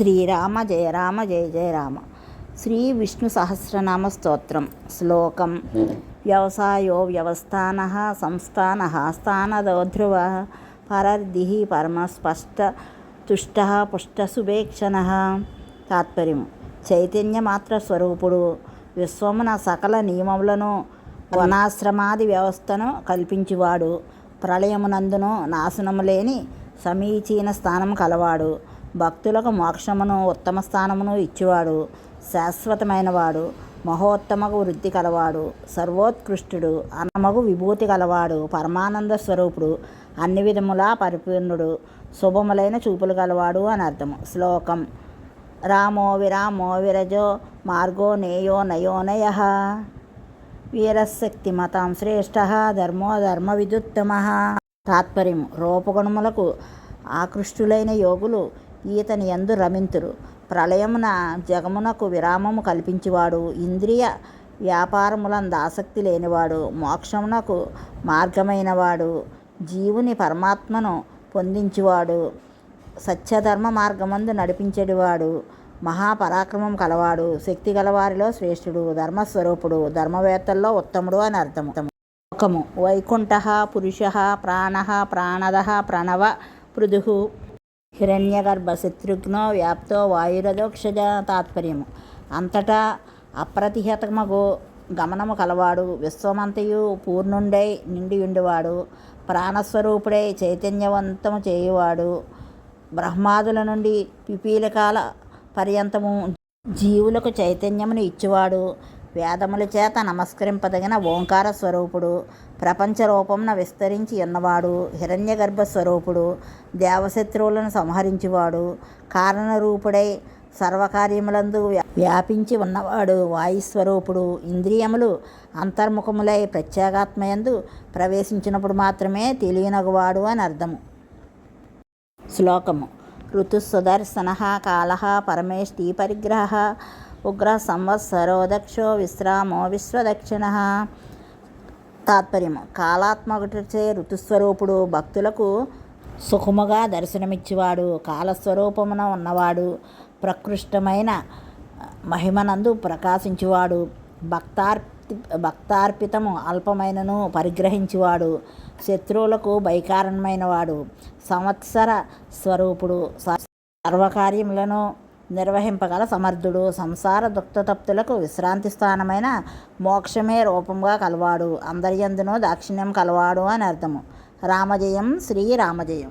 శ్రీరామ జయ రామ జయ జయ రామ. శ్రీ విష్ణు సహస్రనామ స్తోత్రం. శ్లోకం. వ్యవసాయో వ్యవస్థాన సంస్థాన స్థానదోధ్రువ పరర్ధి పరమస్పష్ట తుష్ట పుష్ట సుభేక్షణ తాత్పర్యం. చైతన్యమాత్ర స్వరూపుడు విశ్వమున సకల నియమములను వనాశ్రమాది వ్యవస్థను కల్పించేవాడు. ప్రళయమునందును నాశనము లేని సమీచీన స్థానం కలవాడు. భక్తులకు మోక్షమును ఉత్తమ స్థానమును ఇచ్చేవాడు శాశ్వతమైనవాడు మహోత్తమకు వృద్ధి కలవాడు సర్వోత్కృష్టుడు అనమగు విభూతి కలవాడు పరమానంద స్వరూపుడు అన్ని విధములా పరిపూర్ణుడు శుభములైన చూపులు కలవాడు అని అర్థము. శ్లోకం. రామో విరామో విరజో మార్గో నేయో నయోనయ వీరశక్తిమతాం శ్రేష్ఠ ధర్మో ధర్మ విదుత్తమ. తాత్పర్యం రూపగుణములకు ఆకృష్టులైన యోగులు ఈతని ఎందు రమింతురు. ప్రళయమున జగమునకు విరామము కల్పించేవాడు. ఇంద్రియ వ్యాపారములందు ఆసక్తి లేనివాడు. మోక్షమునకు మార్గమైనవాడు. జీవుని పరమాత్మను పొందించువాడు. సత్యధర్మ మార్గమందు నడిపించేటివాడు మహాపరాక్రమం కలవాడు. శక్తి గలవారిలో శ్రేష్ఠుడు. ధర్మస్వరూపుడు. ధర్మవేత్తల్లో ఉత్తముడు అని అర్థము. లోకము. వైకుంఠ పురుష ప్రాణ ప్రాణద ప్రణవ పృదు హిరణ్యగర్భ శత్రుఘ్నో వ్యాప్తో వాయురదోక్షజ తాత్పర్యము అంతటా అప్రతిహతమగు గమనము కలవాడు విశ్వమంతయు పూర్ణుండై నిండి ఉండివాడు ప్రాణస్వరూపుడై చైతన్యవంతము చేయువాడు బ్రహ్మాదుల నుండి పిపీలకాల పర్యంతము జీవులకు చైతన్యమును ఇచ్చేవాడు వేదముల చేత నమస్కరింపదగిన ఓంకార స్వరూపుడు ప్రపంచ రూపమున విస్తరించి ఉన్నవాడు హిరణ్యగర్భ స్వరూపుడు దేవశత్రువులను సంహరించువాడు కారణరూపుడై సర్వకార్యములందు వ్యాపించి ఉన్నవాడు వాయుస్వరూపుడు ఇంద్రియములు అంతర్ముఖములై ప్రత్యేగాత్మయందు ప్రవేశించినప్పుడు మాత్రమే తెలియనగువాడు అని అర్థము. శ్లోకము. ఋతుసుదర్శన కాల పరమేష్టి పరిగ్రహ ఉగ్ర సంవత్సరో దక్షో విశ్రామో విశ్వదక్షిణ. తాత్పర్యము. కాలాత్మకచే ఋతుస్వరూపుడు భక్తులకు సుఖముగా దర్శనమిచ్చేవాడు కాలస్వరూపమున ఉన్నవాడు ప్రకృష్టమైన మహిమనందు ప్రకాశించువాడు భక్తార్ భక్తార్పితము అల్పమైనను పరిగ్రహించువాడు శత్రువులకు బైకారణమైనవాడు సంవత్సర స్వరూపుడు సర్వకార్యములను నిర్వహింపగల సమర్థుడు. సంసార దుఃఖతప్తులకు విశ్రాంతి స్థానమైన మోక్షమే రూపంగా కలవాడు. అందరియందునూ దాక్షిణ్యం కలవాడు అని అర్థము. రామజయం శ్రీ రామజయం.